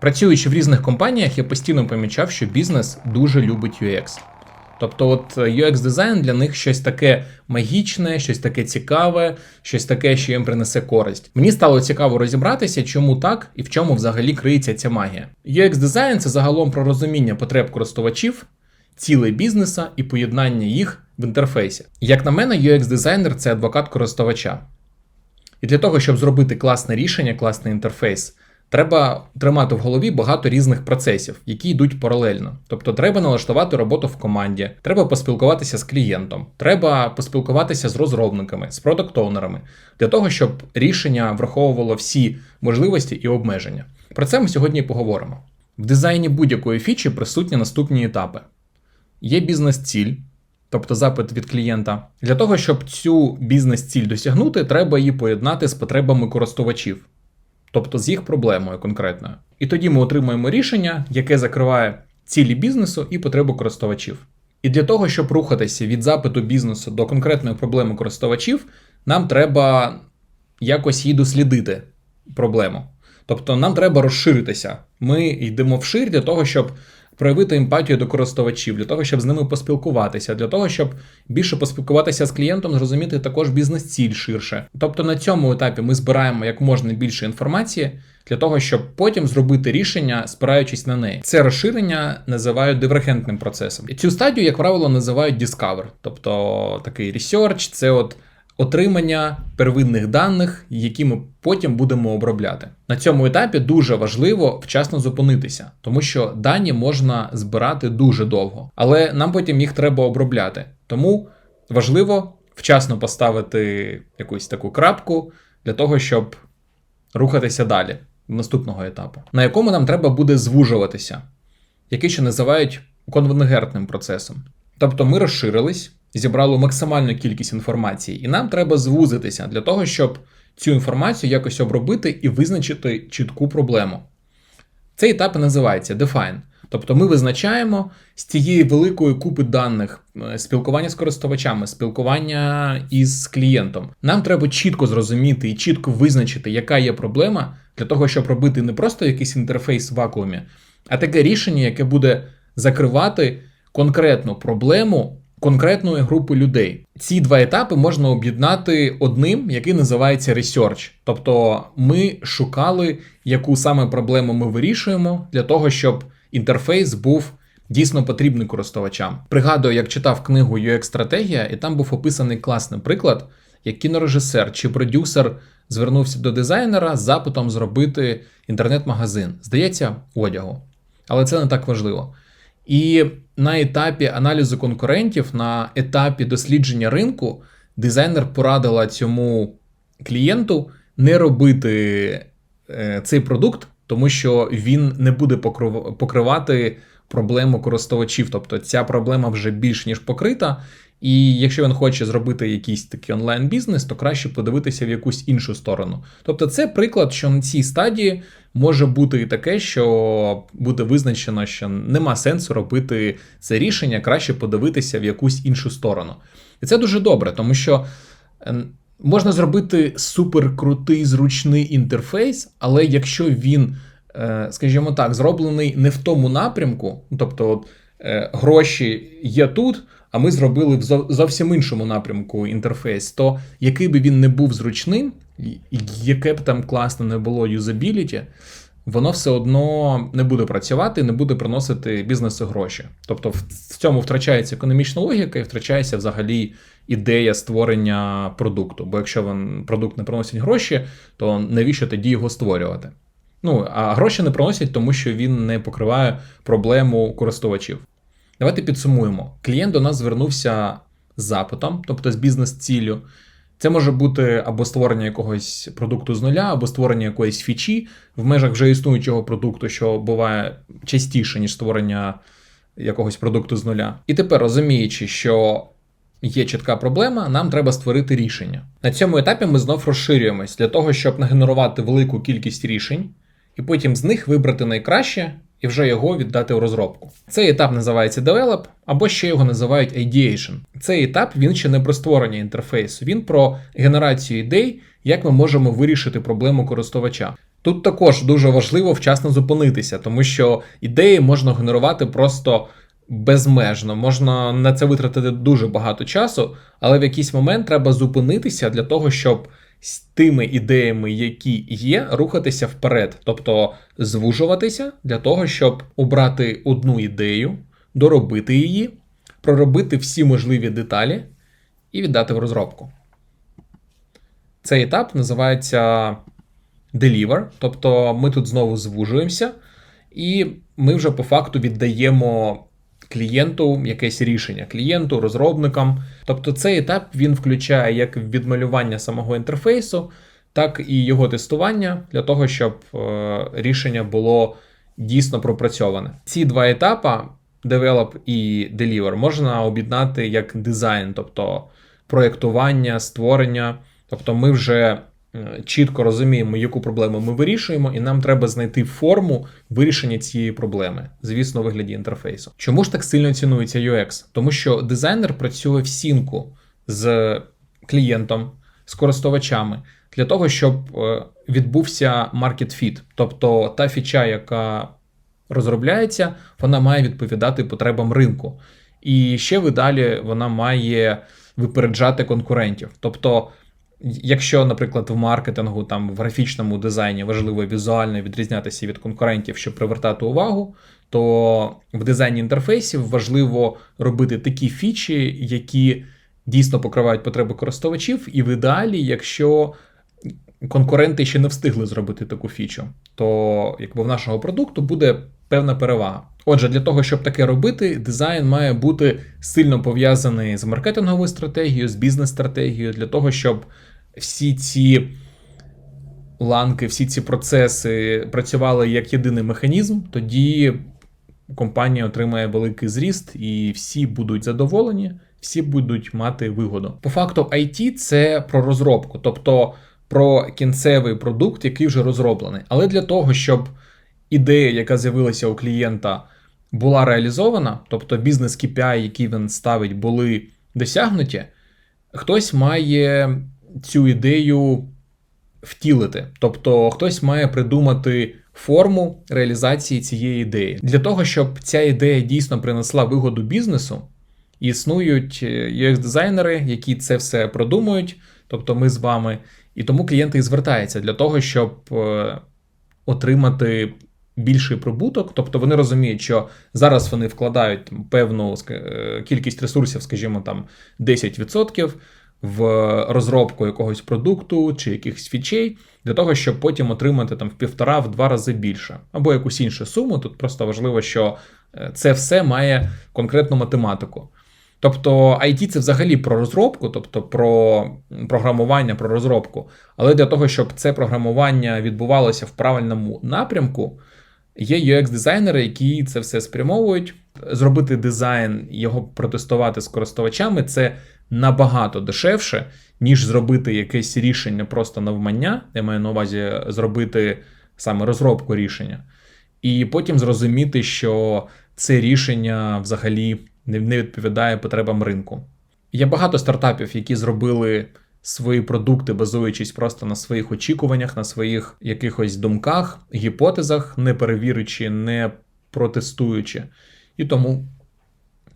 Працюючи в різних компаніях, я постійно помічав, що бізнес дуже любить UX. Тобто, от UX дизайн для них щось таке магічне, щось таке цікаве, щось таке, що їм принесе користь. Мені стало цікаво розібратися, чому так і в чому взагалі криється ця магія. UX дизайн це загалом про розуміння потреб користувачів, цілей бізнеса і поєднання їх в інтерфейсі. Як на мене, UX дизайнер це адвокат користувача. І для того, щоб зробити класне рішення, класний інтерфейс, треба тримати в голові багато різних процесів, які йдуть паралельно. Тобто, треба налаштувати роботу в команді, треба поспілкуватися з клієнтом, треба поспілкуватися з розробниками, з продакт-оунерами, для того, щоб рішення враховувало всі можливості і обмеження. Про це ми сьогодні поговоримо. В дизайні будь-якої фічі присутні наступні етапи: є бізнес-ціль. Тобто запит від клієнта. Для того, щоб цю бізнес-ціль досягнути, треба її поєднати з потребами користувачів, тобто з їх проблемою конкретною. І тоді ми отримуємо рішення, яке закриває цілі бізнесу і потребу користувачів. І для того, щоб рухатися від запиту бізнесу до конкретної проблеми користувачів, нам треба якось її дослідити проблему. Тобто нам треба розширитися. Ми йдемо вшир для того, щоб проявити емпатію до користувачів, для того, щоб з ними поспілкуватися, для того, щоб більше поспілкуватися з клієнтом, зрозуміти також бізнес-ціль ширше. Тобто на цьому етапі ми збираємо як можна більше інформації для того, щоб потім зробити рішення, спираючись на неї. Це розширення називають дивергентним процесом. І цю стадію, як правило, називають discover, тобто такий research, це от. Отримання первинних даних, які ми потім будемо обробляти. На цьому етапі дуже важливо вчасно зупинитися, тому що дані можна збирати дуже довго, але нам потім їх треба обробляти. Тому важливо вчасно поставити якусь таку крапку для того, щоб рухатися далі до наступного етапу, на якому нам треба буде звужуватися, який ще називають конвенгертним процесом. Тобто ми розширились зібрало максимальну кількість інформації, і нам треба звузитися для того, щоб цю інформацію якось обробити і визначити чітку проблему. Цей етап і називається Define. Тобто ми визначаємо з цієї великої купи даних е, спілкування з користувачами, спілкування із клієнтом. Нам треба чітко зрозуміти і чітко визначити, яка є проблема, для того, щоб робити не просто якийсь інтерфейс в вакуумі, а таке рішення, яке буде закривати конкретну проблему конкретної групи людей. Ці два етапи можна об'єднати одним, який називається research. Тобто ми шукали, яку саме проблему ми вирішуємо, для того, щоб інтерфейс був. Дійсно потрібний користувачам. Пригадую, як читав книгу UX-стратегія, і там був описаний класний приклад, як кінорежисер чи продюсер звернувся до дизайнера з запитом зробити інтернет-магазин. Здається, одягу. Але це не так важливо. І на етапі аналізу конкурентів, на етапі дослідження ринку, дизайнер порадила цьому клієнту не робити е, цей продукт, тому що він не буде покривати проблему користувачів. Тобто ця проблема вже більш ніж покрита. І якщо він хоче зробити якийсь такий онлайн-бізнес, то краще подивитися в якусь іншу сторону. Тобто, це приклад, що на цій стадії може бути і таке, що буде визначено, що нема сенсу робити це рішення, краще подивитися в якусь іншу сторону. І це дуже добре, тому що. Е, можна зробити суперкрутий зручний інтерфейс, але якщо він, е, скажімо так, зроблений не в тому напрямку, тобто от, е, гроші є тут, а ми зробили в зовсім іншому напрямку інтерфейс, то який би він не був зручним, яке б там класно не було юзабіліті, воно все одно не буде працювати, не буде приносити бізнесу гроші. Тобто в цьому втрачається економічна логіка і втрачається взагалі ідея створення продукту. Бо якщо він продукт не приносить гроші, то навіщо тоді його створювати? Ну, а гроші не приносять, тому що він не покриває проблему користувачів. Давайте підсумуємо. Клієнт до нас звернувся з запитом, тобто з бізнес-ціллю. Це може бути або створення якогось продукту з нуля, або створення якоїсь фічі в межах вже існуючого продукту, що буває частіше, ніж створення якогось продукту з нуля. І тепер розуміючи, що є чітка проблема, нам треба створити рішення. На цьому етапі ми знов розширюємось для того, щоб нагенерувати велику кількість рішень, і потім з них вибрати найкраще і вже його віддати у розробку. Цей етап називається Develop, або ще його називають Ideation. Цей етап він ще не про створення інтерфейсу, він про генерацію ідей, як ми можемо вирішити проблему користувача. Тут також дуже важливо вчасно зупинитися, тому що ідеї можна генерувати просто безмежно. Можна на це витратити дуже багато часу, але в якийсь момент треба зупинитися для того, щоб з тими ідеями, які є, рухатися вперед, тобто звужуватися для того, щоб обрати одну ідею, доробити її, проробити всі можливі деталі і віддати в розробку. Цей етап називається deliver, тобто ми тут знову звужуємося, і ми вже по факту віддаємо клієнту якесь рішення, клієнту, розробникам. Тобто цей етап він включає як відмалювання самого інтерфейсу, так і його тестування для того, щоб е, рішення було дійсно пропрацьоване. Ці два етапи, develop і deliver, можна об'єднати як дизайн, тобто проєктування, створення. Тобто ми вже чітко розуміємо, яку проблему ми вирішуємо, і нам треба знайти форму вирішення цієї проблеми, звісно, у вигляді інтерфейсу. Чому ж так сильно цінується UX? Тому що дизайнер працює в сінку з клієнтом, з користувачами для того, щоб е, відбувся market fit. тобто та фіча, яка розробляється, вона має відповідати потребам ринку. І ще видалі вона має випереджати конкурентів. Тобто Якщо, наприклад, в маркетингу, там в графічному дизайні важливо візуально відрізнятися від конкурентів, щоб привертати увагу, то в дизайні інтерфейсів важливо робити такі фічі, які дійсно покривають потреби користувачів, і в ідеалі, якщо конкуренти ще не встигли зробити таку фічу, то якби в нашого продукту буде певна перевага. Отже, для того, щоб таке робити, дизайн має бути сильно пов'язаний з маркетинговою стратегією, з бізнес-стратегією, для того, щоб всі ці ланки, всі ці процеси працювали як єдиний механізм, тоді компанія отримає великий зріст, і всі будуть задоволені, всі будуть мати вигоду. По факту, IT це про розробку, тобто про кінцевий продукт, який вже розроблений. Але для того, щоб ідея, яка з'явилася у клієнта, була реалізована, тобто бізнес KPI, які він ставить, були досягнуті, хтось має цю ідею втілити. Тобто хтось має придумати форму реалізації цієї ідеї. Для того, щоб ця ідея дійсно принесла вигоду бізнесу, існують е, UX-дизайнери, які це все продумують, тобто ми з вами, і тому клієнти і звертаються для того, щоб е, отримати. Більший прибуток, тобто вони розуміють, що зараз вони вкладають певну е, кількість ресурсів, скажімо, там 10%, в розробку якогось продукту чи якихось фічей, для того, щоб потім отримати там в півтора-в два рази більше, або якусь іншу суму. Тут просто важливо, що е, це все має конкретну математику. Тобто IT це взагалі про розробку, тобто про програмування, про розробку. Але для того, щоб це програмування відбувалося в правильному напрямку, є UX-дизайнери, які це все спрямовують. Зробити дизайн, його протестувати з користувачами це набагато дешевше, ніж зробити якесь рішення просто навмання. Я маю на увазі зробити саме розробку рішення, і потім зрозуміти, що це рішення взагалі не відповідає потребам ринку. Є багато стартапів, які зробили свої продукти, базуючись просто на своїх очікуваннях, на своїх якихось думках, гіпотезах, не перевірюючи, не протестуючи. І тому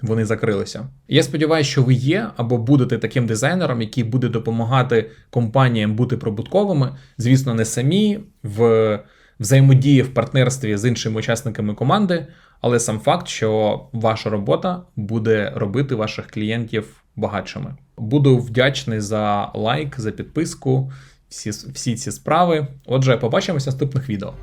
вони закрилися. Я сподіваюся, що ви є або будете таким дизайнером, який буде допомагати компаніям бути прибутковими. Звісно, не самі в взаємодії в партнерстві з іншими учасниками команди, але сам факт, що ваша робота буде робити ваших клієнтів багатшими. Буду вдячний за лайк, за підписку, всі, всі ці справи. Отже, побачимось в наступних відео.